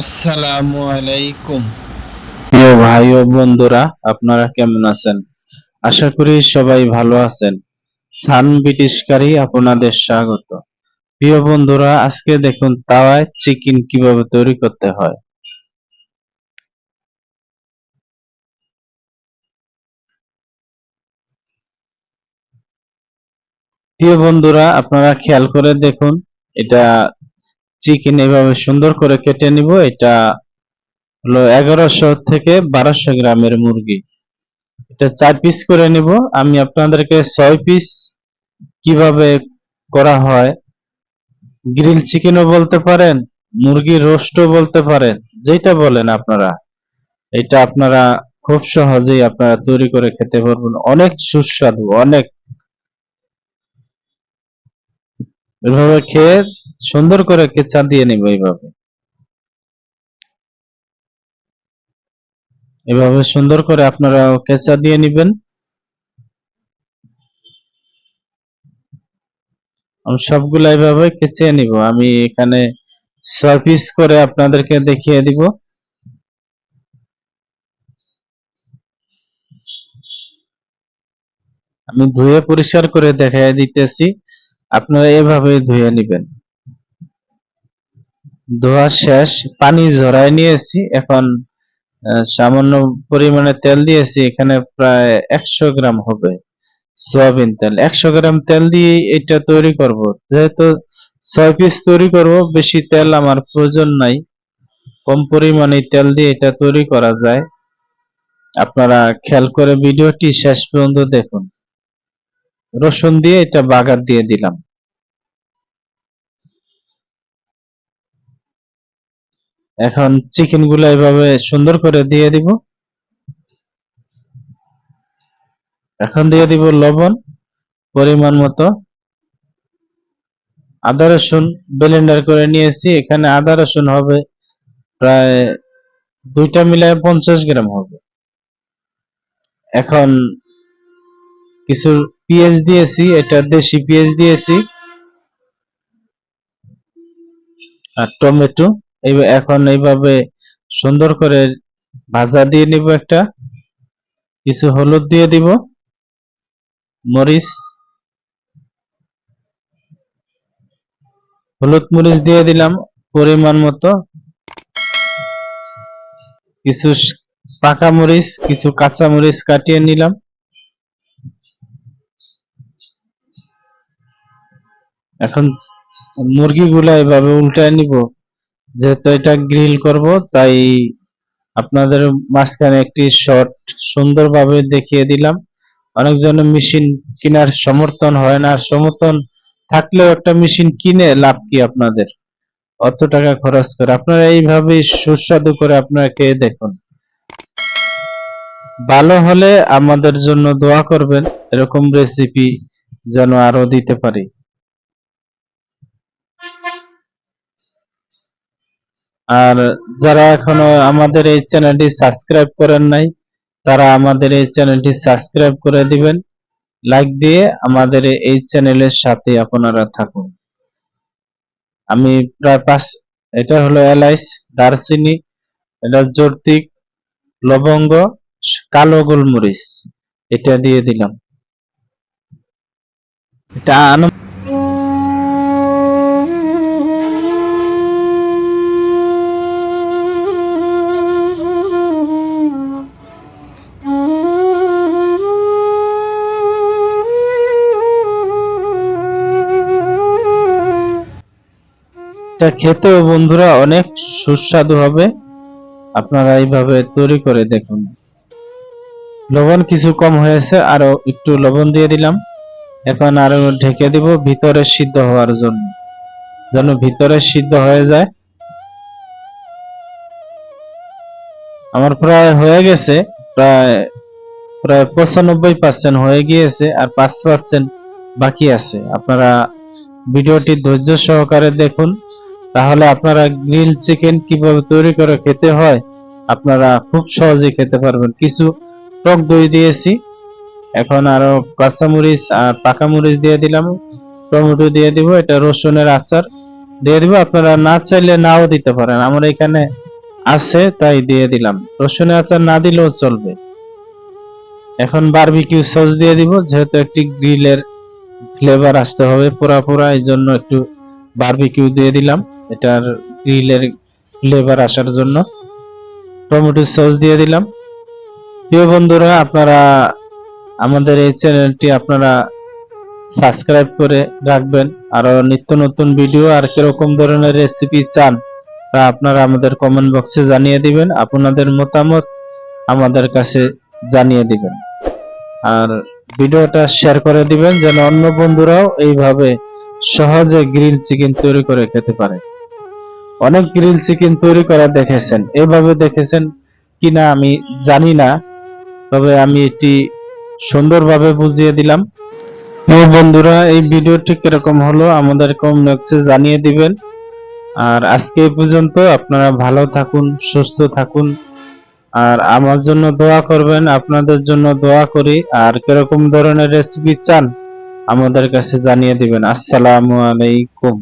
আসসালামু আলাইকুম। প্রিয় ভাই ও বন্ধুরা, আপনারা কেমন আছেন? আশা করি সবাই ভালো আছেন। সান ব্রিটিশকারী, আপনাদের স্বাগত। প্রিয় বন্ধুরা, আজকে দেখুন তাওয়ায় চিকেন কীভাবে তৈরি করতে হয়। প্রিয় বন্ধুরা, আপনারা খেয়াল করে দেখুন, এটা চিকেন এভাবে সুন্দর করে কেটে নিব। এটা হলো এগারোশো থেকে বারোশো গ্রামের মুরগি। এটা চার পিস করে নিব। আমি আপনাদেরকে ছয় পিস কীভাবে করা হয় গ্রিল চিকেনও বলতে পারেন, মুরগির রোস্টও বলতে পারেন যেটা বলেন আপনারা। এটা আপনারা খুব সহজেই আপনারা তৈরি করে খেতে পারবেন। অনেক সুস্বাদু, অনেক এভাবে খেয়ে সুন্দর করে কেঁচা দিয়ে নিব এইভাবে। এভাবে সুন্দর করে আপনারা কেঁচা দিয়ে নিবেন? আমি সবগুলা এভাবে কেচে নিব। আমি এখানে সার্ভিস করে আপনাদেরকে দেখিয়ে দিব। আমি ধুয়ে পরিষ্কার করে দেখাই দিতেছি। আপনারা এভাবে ধুয়ে নেবেন। ধোয়া শেষ, পানি ঝরায় নিয়েছি। এখন সামান্য পরিমাণে তেল দিয়েছি। এখানে প্রায় একশো গ্রাম হবে সয়াবিন তেল। একশো গ্রাম তেল দিয়ে এটা তৈরি করব। যেহেতু ছয় পিস তৈরি করব, বেশি তেল আমার প্রয়োজন নাই। কম পরিমাণে তেল দিয়ে এটা তৈরি করা যায়। আপনারা খেয়াল করে ভিডিওটি শেষ পর্যন্ত দেখুন। রসুন দিয়ে এটা বাগার দিয়ে দিলাম। এখন চিকেনগুলো এভাবে সুন্দর করে দিয়ে দিব। এখন দিয়ে দিব লবণ, পরিমাণ মতো। আদা রসুন ব্লেন্ডার করে নিয়েছি, এখানে আদা রসুন হবে প্রায় দুইটা মিলায় পঞ্চাশ গ্রাম হবে। এখন কিছু পেঁয়াজ দিয়েছি, এটা দেশি পেঁয়াজ দিয়েছি। আর টমেটো এই এখন এইভাবে সুন্দর করে ভাজা দিয়ে নিব একটা। কিছু হলুদ দিয়ে দিব। মরিচ। হলুদ মরিচ দিয়ে দিলাম পরিমাণ মতো। কিছু পাকা মরিচ, কিছু কাঁচা মরিচ কাটিয়ে নিলাম। এখন মুরগিগুলা এভাবে উল্টায় নিব, যেহেতু এটা গ্রিল করব, তাই আপনাদের মাঝখানে একটি শর্ট সুন্দরভাবে দেখিয়ে দিলাম। অনেকজনের মেশিন কেনার সমর্থন হয় না সমর্থন থাকলেও একটা মেশিন কিনে লাভ কি আপনাদের? অত টাকা খরচ করে। আপনারা এইভাবে সুস্বাদু করে আপনারা খেয়ে দেখুন। ভালো হলে আমাদের জন্য দোয়া করবেন, এরকম রেসিপি যেন আরও দিতে পারি। আর যারা এখনও আমাদের এই চ্যানেলটি সাবস্ক্রাইব করেন নাই, তারা আমাদের এই চ্যানেলটি সাবস্ক্রাইব করে দিবেন। লাইক দিয়ে আমাদের এই চ্যানেলের সাথে আপনারা থাকুন। আমি প্রায় পাঁচ, এটা হলো এলাইচ, দারচিনি, এটা জর্তিক, লবঙ্গ, কালো গোলমরিচ, এটা দিয়ে দিলাম। এটা এটা খেতেও বন্ধুরা অনেক সুস্বাদু হবে। আপনারা এইভাবে তৈরি করে দেখুন। লবণ কিছু কম হয়েছে, আরও একটু লবণ দিয়ে দিলাম। এখন আরও ঢেকে দিব ভিতরে সিদ্ধ হওয়ার জন্য। যেন ভিতরে সিদ্ধ হয়ে যায়। আমার প্রায় হয়ে গেছে, প্রায় প্রায় পঁচানব্বই পার্সেন্ট হয়ে গিয়েছে আর পাঁচ পার্সেন্ট বাকি আছে। আপনারা ভিডিওটি ধৈর্য সহকারে দেখুন। তাহলে আপনারা গ্রিল চিকেন কীভাবে তৈরি করে খেতে হয়, আপনারা খুব সহজে খেতে পারবেন। কিছু টক দই দিয়েছি, এখন আরও কাঁচামরিচ আর পাকা মরিচ দিয়ে দিলাম। টমেটো দিয়ে দিব, এটা রসুনের আচার দিয়ে দিব। আপনারা না চাইলে নাও দিতে পারেন, আমার এখানে আছে, তাই দিয়ে দিলাম। রসুনের আচার না দিলেও চলবে। এখন বারবিকিউ সস দিয়ে দিব, যেহেতু একটি গ্রিলের ফ্লেভার আসতে হবে পুরা পুরা, এই জন্য একটু বারবিকিউ দিয়ে দিলাম। এটার গ্রিলের ফ্লেভার আসার জন্য। টমেটো সস দিয়ে দিলাম। প্রিয় বন্ধুরা, আপনারা আমাদের এই চ্যানেলটি আপনারা সাবস্ক্রাইব করে রাখবেন। আরও নিত্য নতুন ভিডিও আর কীরকম ধরনের রেসিপি চান তা আপনারা আমাদের কমেন্ট বক্সে জানিয়ে দিবেন। আপনাদের মতামত আমাদের কাছে জানিয়ে দিবেন। আর ভিডিওটা শেয়ার করে দিবেন, যেন অন্য বন্ধুরাও এইভাবে সহজে গ্রিল চিকেন তৈরি করে খেতে পারে। অনেক গ্রিল চিকেন তৈরি করা দেখেছেন। এভাবে দেখেছেন কিনা আমি জানি না, তবে আমি এটি সুন্দরভাবে বুঝিয়ে দিলাম। প্রিয় বন্ধুরা, এই ভিডিওটি কীরকম হলো আমাদের কমেন্ট বক্সে জানিয়ে দিবেন। আর আজকে এই পর্যন্ত আপনারা ভালো থাকুন, সুস্থ থাকুন। আর আমার জন্য দোয়া করবেন, আপনাদের জন্য দোয়া করি। আর কীরকম ধরনের রেসিপি চান, আমাদের কাছে জানিয়ে দিবেন। আসসালামু আলাইকুম।